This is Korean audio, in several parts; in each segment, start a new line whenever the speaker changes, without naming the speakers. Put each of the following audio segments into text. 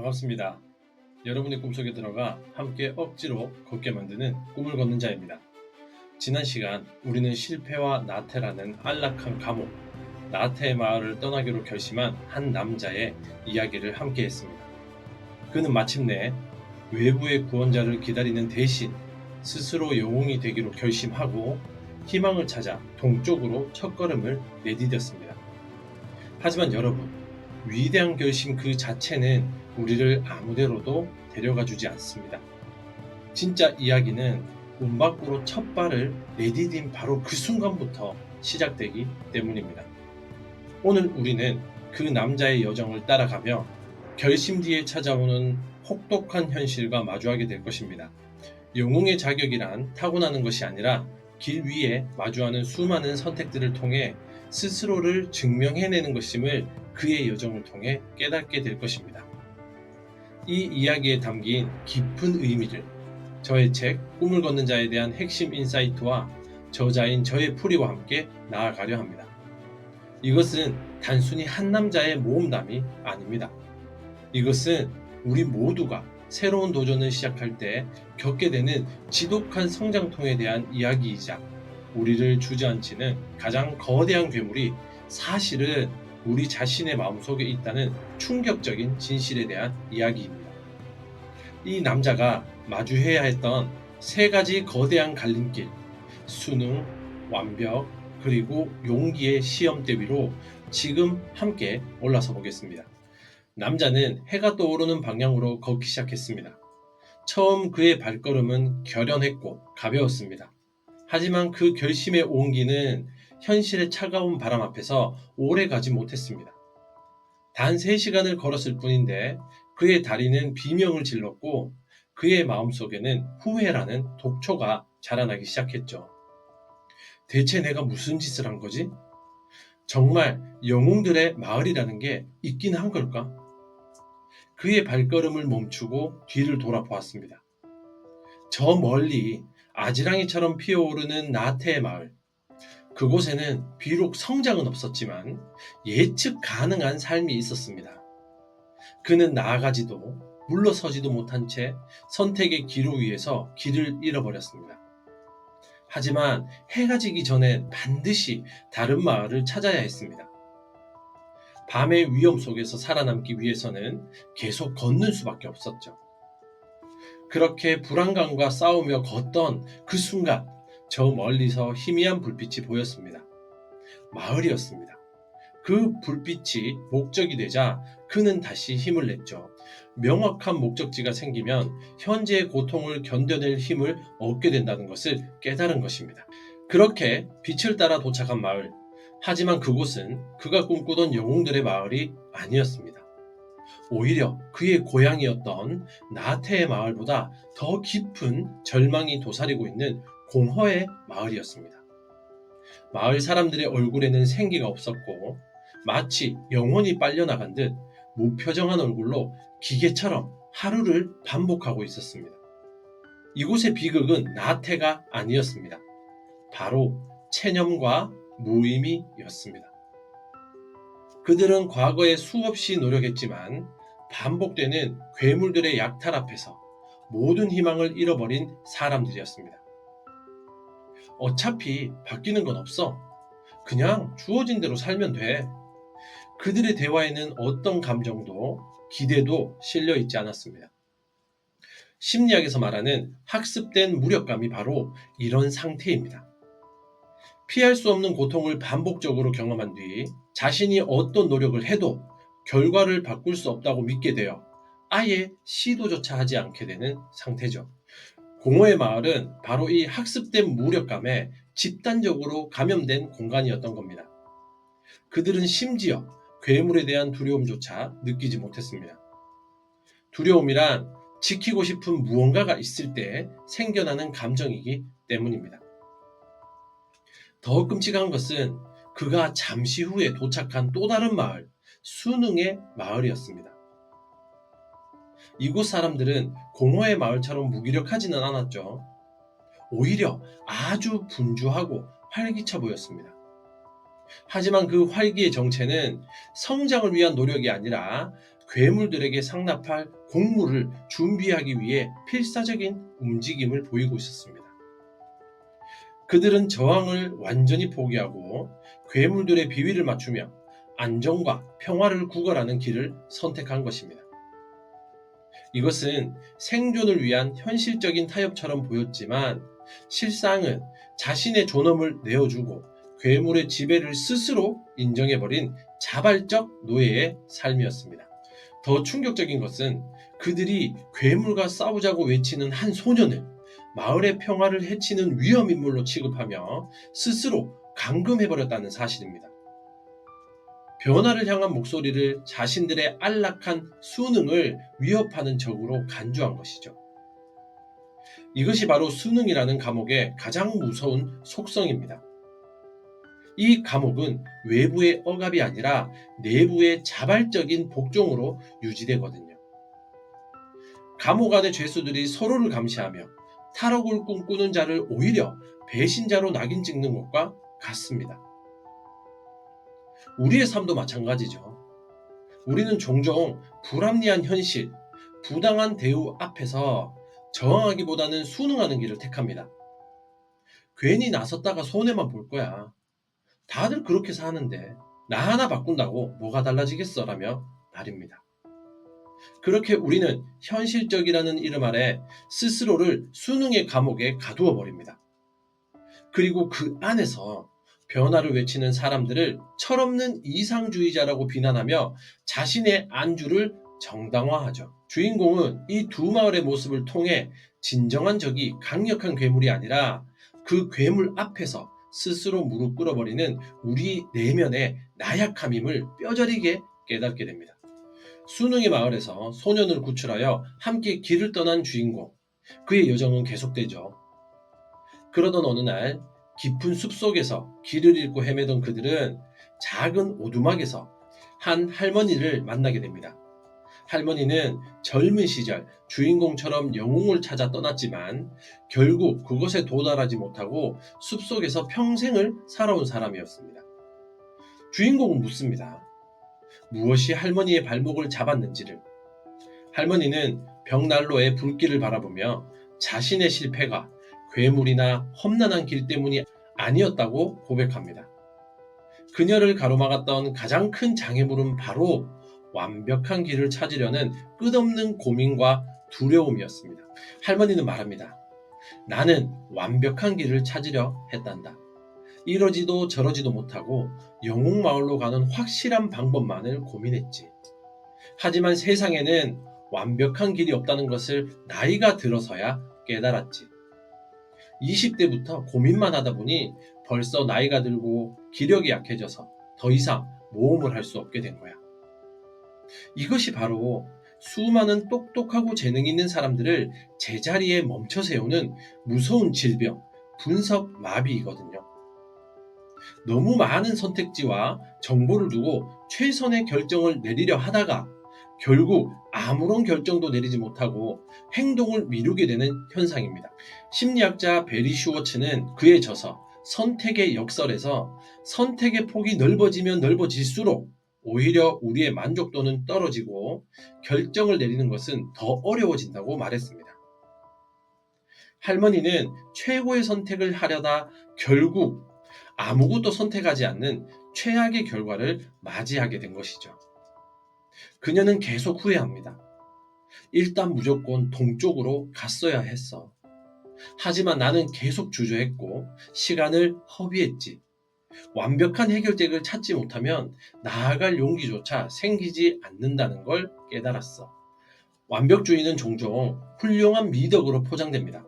반갑습니다. 여러분의 꿈속에 들어가 함께 억지로 걷게 만드는 꿈을 걷는 자입니다. 지난 시간 우리는 실패와 나태라는 안락한 감옥, 나태의 마을을 떠나기로 결심한 한 남자의 이야기를 함께 했습니다. 그는 마침내 외부의 구원자를 기다리는 대신 스스로 영웅이 되기로 결심하고 희망을 찾아 동쪽으로 첫걸음을 내디뎠습니다. 하지만 여러분, 위대한 결심 그 자체는 우리를 아무데로도 데려가 주지 않습니다. 진짜 이야기는 문 밖으로 첫 발을 내디딘 바로 그 순간부터 시작되기 때문입니다. 오늘 우리는 그 남자의 여정을 따라가며 결심 뒤에 찾아오는 혹독한 현실과 마주하게 될 것입니다. 영웅의 자격이란 타고나는 것이 아니라 길 위에 마주하는 수많은 선택들을 통해 스스로를 증명해내는 것임을 그의 여정을 통해 깨닫게 될 것입니다. 이 이야기에 담긴 깊은 의미를 저의 책 꿈을 걷는 자에 대한 핵심 인사이트와 저자인 저의 풀이와 함께 나아가려 합니다. 이것은 단순히 한 남자의 모험담이 아닙니다. 이것은 우리 모두가 새로운 도전을 시작할 때 겪게 되는 지독한 성장통에 대한 이야기이자 우리를 주저앉히는 가장 거대한 괴물이 사실은 우리 자신의 마음속에 있다는 충격적인 진실에 대한 이야기입니다. 이 남자가 마주해야 했던 세 가지 거대한 갈림길, 수능, 완벽, 그리고 용기의 시험대 위로 지금 함께 올라서 보겠습니다. 남자는 해가 떠오르는 방향으로 걷기 시작했습니다. 처음 그의 발걸음은 결연했고 가벼웠습니다. 하지만 그 결심의 온기는 현실의 차가운 바람 앞에서 오래 가지 못했습니다. 단 3시간을 걸었을 뿐인데 그의 다리는 비명을 질렀고 그의 마음속에는 후회라는 독초가 자라나기 시작했죠. 대체 내가 무슨 짓을 한 거지? 정말 영웅들의 마을이라는 게 있긴 한 걸까? 그의 발걸음을 멈추고 뒤를 돌아보았습니다. 저 멀리 아지랑이처럼 피어오르는 나태의 마을. 그곳에는 비록 성장은 없었지만 예측 가능한 삶이 있었습니다. 그는 나아가지도 물러서지도 못한 채 선택의 기로 위에서 길을 잃어버렸습니다. 하지만 해가 지기 전엔 반드시 다른 마을을 찾아야 했습니다. 밤의 위험 속에서 살아남기 위해서는 계속 걷는 수밖에 없었죠. 그렇게 불안감과 싸우며 걷던 그 순간 저 멀리서 희미한 불빛이 보였습니다. 마을이었습니다. 그 불빛이 목적이 되자 그는 다시 힘을 냈죠. 명확한 목적지가 생기면 현재의 고통을 견뎌낼 힘을 얻게 된다는 것을 깨달은 것입니다. 그렇게 빛을 따라 도착한 마을. 하지만 그곳은 그가 꿈꾸던 영웅들의 마을이 아니었습니다. 오히려 그의 고향이었던 나태의 마을보다 더 깊은 절망이 도사리고 있는 공허의 마을이었습니다. 마을 사람들의 얼굴에는 생기가 없었고 마치 영혼이 빨려나간 듯 무표정한 얼굴로 기계처럼 하루를 반복하고 있었습니다. 이곳의 비극은 나태가 아니었습니다. 바로 체념과 무의미였습니다. 그들은 과거에 수없이 노력했지만 반복되는 괴물들의 약탈 앞에서 모든 희망을 잃어버린 사람들이었습니다. 어차피 바뀌는 건 없어. 그냥 주어진 대로 살면 돼. 그들의 대화에는 어떤 감정도 기대도 실려 있지 않았습니다. 심리학에서 말하는 학습된 무력감이 바로 이런 상태입니다. 피할 수 없는 고통을 반복적으로 경험한 뒤 자신이 어떤 노력을 해도 결과를 바꿀 수 없다고 믿게 되어 아예 시도조차 하지 않게 되는 상태죠. 공허의 마을은 바로 이 학습된 무력감에 집단적으로 감염된 공간이었던 겁니다. 그들은 심지어 괴물에 대한 두려움조차 느끼지 못했습니다. 두려움이란 지키고 싶은 무언가가 있을 때 생겨나는 감정이기 때문입니다. 더 끔찍한 것은 그가 잠시 후에 도착한 또 다른 마을, 수능의 마을이었습니다. 이곳 사람들은 공허의 마을처럼 무기력하지는 않았죠. 오히려 아주 분주하고 활기차 보였습니다. 하지만 그 활기의 정체는 성장을 위한 노력이 아니라 괴물들에게 상납할 곡물을 준비하기 위해 필사적인 움직임을 보이고 있었습니다. 그들은 저항을 완전히 포기하고 괴물들의 비위를 맞추며 안정과 평화를 구걸하는 길을 선택한 것입니다. 이것은 생존을 위한 현실적인 타협처럼 보였지만 실상은 자신의 존엄을 내어주고 괴물의 지배를 스스로 인정해버린 자발적 노예의 삶이었습니다. 더 충격적인 것은 그들이 괴물과 싸우자고 외치는 한 소년을 마을의 평화를 해치는 위험인물로 취급하며 스스로 감금해버렸다는 사실입니다. 변화를 향한 목소리를 자신들의 안락한 수능을 위협하는 적으로 간주한 것이죠. 이것이 바로 수능이라는 감옥의 가장 무서운 속성입니다. 이 감옥은 외부의 억압이 아니라 내부의 자발적인 복종으로 유지되거든요. 감옥 안의 죄수들이 서로를 감시하며 탈옥을 꿈꾸는 자를 오히려 배신자로 낙인 찍는 것과 같습니다. 우리의 삶도 마찬가지죠. 우리는 종종 불합리한 현실, 부당한 대우 앞에서 저항하기보다는 순응하는 길을 택합니다. 괜히 나섰다가 손해만 볼 거야. 다들 그렇게 사는데 나 하나 바꾼다고 뭐가 달라지겠어? 라며 말입니다. 그렇게 우리는 현실적이라는 이름 아래 스스로를 수능의 감옥에 가두어 버립니다. 그리고 그 안에서 변화를 외치는 사람들을 철없는 이상주의자라고 비난하며 자신의 안주를 정당화하죠. 주인공은 이 두 마을의 모습을 통해 진정한 적이 강력한 괴물이 아니라 그 괴물 앞에서 스스로 무릎 꿇어버리는 우리 내면의 나약함임을 뼈저리게 깨닫게 됩니다. 수능의 마을에서 소년을 구출하여 함께 길을 떠난 주인공. 그의 여정은 계속되죠. 그러던 어느 날 깊은 숲 속에서 길을 잃고 헤매던 그들은 작은 오두막에서 한 할머니를 만나게 됩니다. 할머니는 젊은 시절 주인공처럼 영웅을 찾아 떠났지만 결국 그것에 도달하지 못하고 숲속에서 평생을 살아온 사람이었습니다. 주인공은 묻습니다. 무엇이 할머니의 발목을 잡았는지를. 할머니는 벽난로의 불길을 바라보며 자신의 실패가 괴물이나 험난한 길 때문이 아니었다고 고백합니다. 그녀를 가로막았던 가장 큰 장애물은 바로 완벽한 길을 찾으려는 끝없는 고민과 두려움이었습니다. 할머니는 말합니다. 나는 완벽한 길을 찾으려 했단다. 이러지도 저러지도 못하고 영웅 마을로 가는 확실한 방법만을 고민했지. 하지만 세상에는 완벽한 길이 없다는 것을 나이가 들어서야 깨달았지. 20대부터 고민만 하다 보니 벌써 나이가 들고 기력이 약해져서 더 이상 모험을 할 수 없게 된 거야. 이것이 바로 수많은 똑똑하고 재능 있는 사람들을 제자리에 멈춰 세우는 무서운 질병, 분석 마비이거든요. 너무 많은 선택지와 정보를 두고 최선의 결정을 내리려 하다가 결국 아무런 결정도 내리지 못하고 행동을 미루게 되는 현상입니다. 심리학자 베리 슈워츠는 그의 저서 선택의 역설에서 선택의 폭이 넓어지면 넓어질수록 오히려 우리의 만족도는 떨어지고 결정을 내리는 것은 더 어려워진다고 말했습니다. 할머니는 최고의 선택을 하려다 결국 아무것도 선택하지 않는 최악의 결과를 맞이하게 된 것이죠. 그녀는 계속 후회합니다. 일단 무조건 동쪽으로 갔어야 했어. 하지만 나는 계속 주저했고 시간을 허비했지. 완벽한 해결책을 찾지 못하면 나아갈 용기조차 생기지 않는다는 걸 깨달았어. 완벽주의는 종종 훌륭한 미덕으로 포장됩니다.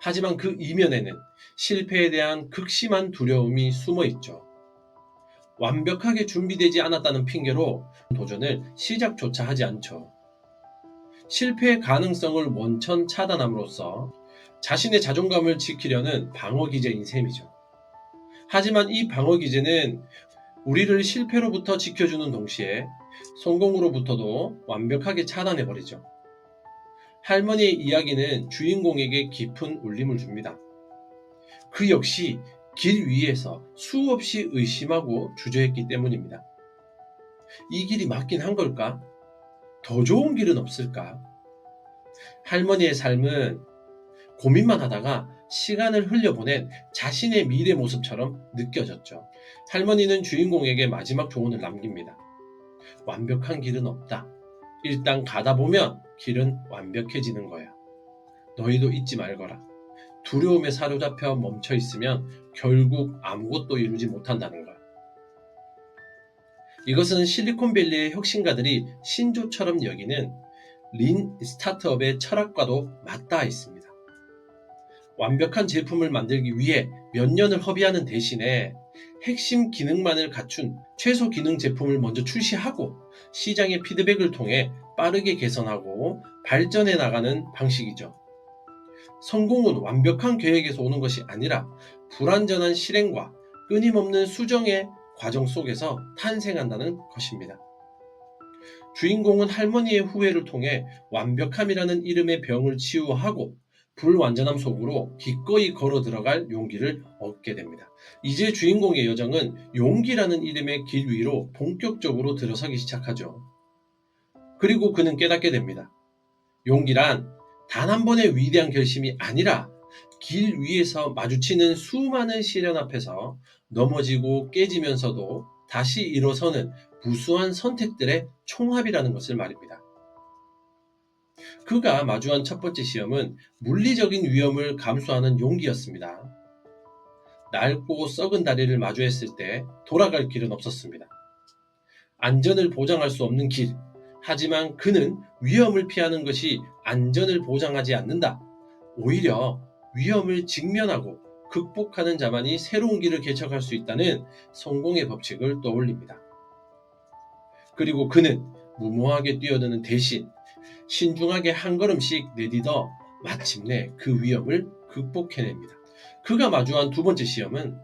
하지만 그 이면에는 실패에 대한 극심한 두려움이 숨어 있죠. 완벽하게 준비되지 않았다는 핑계로 도전을 시작조차 하지 않죠. 실패의 가능성을 원천 차단함으로써 자신의 자존감을 지키려는 방어 기제인 셈이죠. 하지만 이 방어 기제는 우리를 실패로부터 지켜주는 동시에 성공으로부터도 완벽하게 차단해버리죠. 할머니의 이야기는 주인공에게 깊은 울림을 줍니다. 그 역시 길 위에서 수없이 의심하고 주저했기 때문입니다. 이 길이 맞긴 한 걸까? 더 좋은 길은 없을까? 할머니의 삶은 고민만 하다가 시간을 흘려보낸 자신의 미래 모습처럼 느껴졌죠. 할머니는 주인공에게 마지막 조언을 남깁니다. 완벽한 길은 없다. 일단 가다 보면 길은 완벽해지는 거야. 너희도 잊지 말거라. 두려움에 사로잡혀 멈춰 있으면 결국 아무것도 이루지 못한다는 거야. 이것은 실리콘밸리의 혁신가들이 신조처럼 여기는 린 스타트업의 철학과도 맞닿아 있습니다. 완벽한 제품을 만들기 위해 몇 년을 허비하는 대신에 핵심 기능만을 갖춘 최소 기능 제품을 먼저 출시하고 시장의 피드백을 통해 빠르게 개선하고 발전해 나가는 방식이죠. 성공은 완벽한 계획에서 오는 것이 아니라 불완전한 실행과 끊임없는 수정의 과정 속에서 탄생한다는 것입니다. 주인공은 할머니의 후회를 통해 완벽함이라는 이름의 병을 치유하고 불완전함 속으로 기꺼이 걸어 들어갈 용기를 얻게 됩니다. 이제 주인공의 여정은 용기라는 이름의 길 위로 본격적으로 들어서기 시작하죠. 그리고 그는 깨닫게 됩니다. 용기란 단 한 번의 위대한 결심이 아니라 길 위에서 마주치는 수많은 시련 앞에서 넘어지고 깨지면서도 다시 일어서는 무수한 선택들의 총합이라는 것을 말입니다. 그가 마주한 첫 번째 시험은 물리적인 위험을 감수하는 용기였습니다. 낡고 썩은 다리를 마주했을 때 돌아갈 길은 없었습니다. 안전을 보장할 수 없는 길. 하지만 그는 위험을 피하는 것이 안전을 보장하지 않는다. 오히려 위험을 직면하고 극복하는 자만이 새로운 길을 개척할 수 있다는 성공의 법칙을 떠올립니다. 그리고 그는 무모하게 뛰어드는 대신 신중하게 한 걸음씩 내딛어 마침내 그 위험을 극복해냅니다. 그가 마주한 두 번째 시험은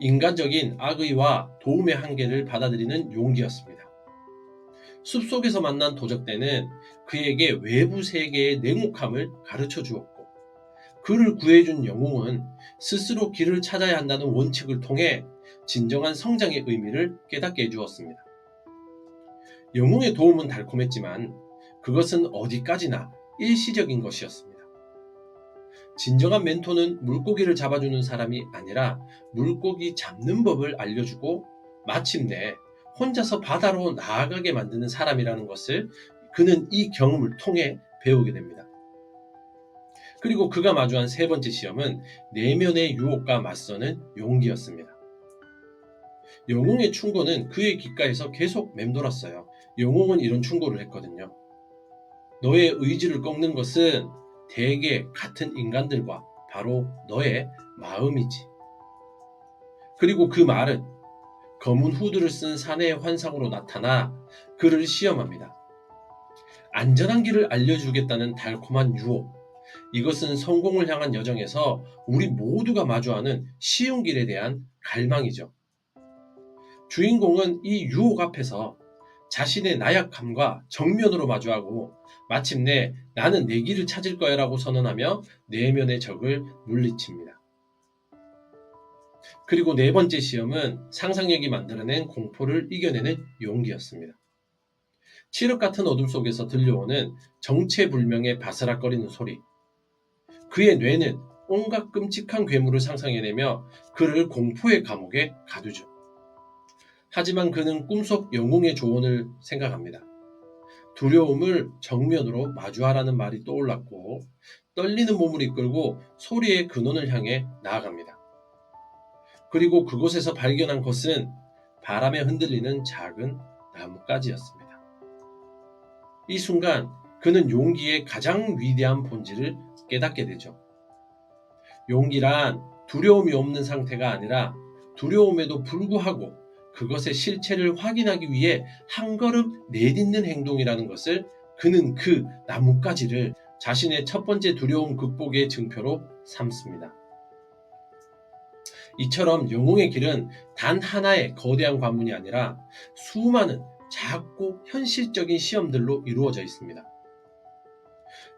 인간적인 악의와 도움의 한계를 받아들이는 용기였습니다. 숲속에서 만난 도적대는 그에게 외부 세계의 냉혹함을 가르쳐 주었고, 그를 구해준 영웅은 스스로 길을 찾아야 한다는 원칙을 통해 진정한 성장의 의미를 깨닫게 해주었습니다. 영웅의 도움은 달콤했지만 그것은 어디까지나 일시적인 것이었습니다. 진정한 멘토는 물고기를 잡아주는 사람이 아니라 물고기 잡는 법을 알려주고 마침내 혼자서 바다로 나아가게 만드는 사람이라는 것을 그는 이 경험을 통해 배우게 됩니다. 그리고 그가 마주한 세 번째 시험은 내면의 유혹과 맞서는 용기였습니다. 영웅의 충고는 그의 귓가에서 계속 맴돌았어요. 영웅은 이런 충고를 했거든요. 너의 의지를 꺾는 것은 대개 같은 인간들과 바로 너의 마음이지. 그리고 그 말은 검은 후드를 쓴 사내의 환상으로 나타나 그를 시험합니다. 안전한 길을 알려주겠다는 달콤한 유혹. 이것은 성공을 향한 여정에서 우리 모두가 마주하는 쉬운 길에 대한 갈망이죠. 주인공은 이 유혹 앞에서 자신의 나약함과 정면으로 마주하고 마침내 나는 내 길을 찾을 거야 라고 선언하며 내면의 적을 물리칩니다. 그리고 네 번째 시험은 상상력이 만들어낸 공포를 이겨내는 용기였습니다. 칠흑 같은 어둠 속에서 들려오는 정체불명의 바스락거리는 소리. 그의 뇌는 온갖 끔찍한 괴물을 상상해내며 그를 공포의 감옥에 가두죠. 하지만 그는 꿈속 영웅의 조언을 생각합니다. 두려움을 정면으로 마주하라는 말이 떠올랐고 떨리는 몸을 이끌고 소리의 근원을 향해 나아갑니다. 그리고 그곳에서 발견한 것은 바람에 흔들리는 작은 나뭇가지였습니다. 이 순간 그는 용기의 가장 위대한 본질을 깨닫게 되죠. 용기란 두려움이 없는 상태가 아니라 두려움에도 불구하고 그것의 실체를 확인하기 위해 한 걸음 내딛는 행동이라는 것을 그는 그 나뭇가지를 자신의 첫 번째 두려움 극복의 증표로 삼습니다. 이처럼 영웅의 길은 단 하나의 거대한 관문이 아니라 수많은 작고 현실적인 시험들로 이루어져 있습니다.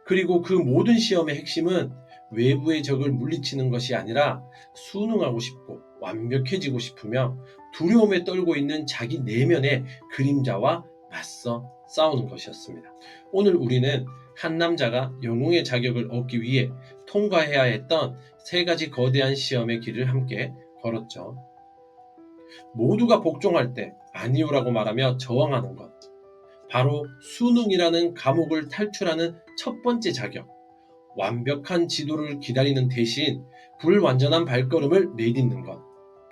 그리고 그 모든 시험의 핵심은 외부의 적을 물리치는 것이 아니라 순응하고 싶고 완벽해지고 싶으며 두려움에 떨고 있는 자기 내면의 그림자와 맞서 싸우는 것이었습니다. 오늘 우리는 한 남자가 영웅의 자격을 얻기 위해 통과해야 했던 세 가지 거대한 시험의 길을 함께 걸었죠. 모두가 복종할 때 아니오라고 말하며 저항하는 것. 바로 수능이라는 감옥을 탈출하는 첫 번째 자격. 완벽한 지도를 기다리는 대신 불완전한 발걸음을 내딛는 것.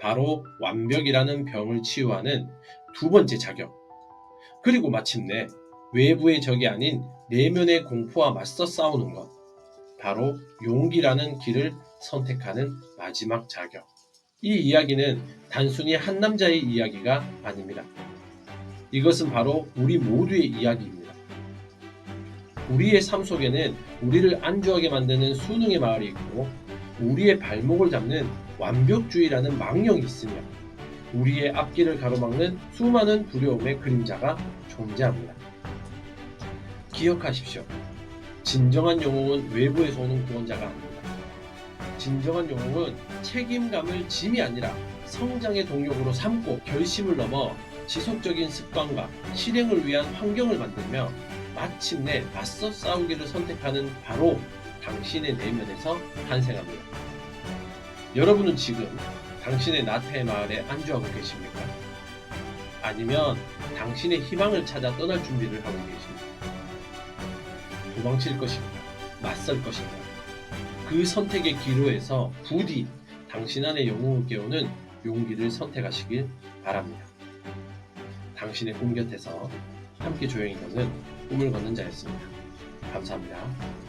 바로 완벽이라는 병을 치유하는 두 번째 자격. 그리고 마침내 외부의 적이 아닌 내면의 공포와 맞서 싸우는 것. 바로 용기라는 길을 선택하는 마지막 자격. 이 이야기는 단순히 한 남자의 이야기가 아닙니다. 이것은 바로 우리 모두의 이야기입니다. 우리의 삶 속에는 우리를 안주하게 만드는 수능의 마을이 있고 우리의 발목을 잡는 완벽주의라는 망령이 있으며 우리의 앞길을 가로막는 수많은 두려움의 그림자가 존재합니다. 기억하십시오. 진정한 영웅은 외부에서 오는 구원자가 아닙니다. 진정한 영웅은 책임감을 짐이 아니라 성장의 동력으로 삼고 결심을 넘어 지속적인 습관과 실행을 위한 환경을 만들며 마침내 맞서 싸우기를 선택하는 바로 당신의 내면에서 탄생합니다. 여러분은 지금 당신의 나태의 마을에 안주하고 계십니까? 아니면 당신의 희망을 찾아 떠날 준비를 하고 계십니까? 도망칠 것인가? 맞설 것인가? 그 선택의 기로에서 부디 당신 안의 영웅을 깨우는 용기를 선택하시길 바랍니다. 당신의 꿈 곁에서 함께 조용히 걷는 꿈을 걷는 자였습니다. 감사합니다.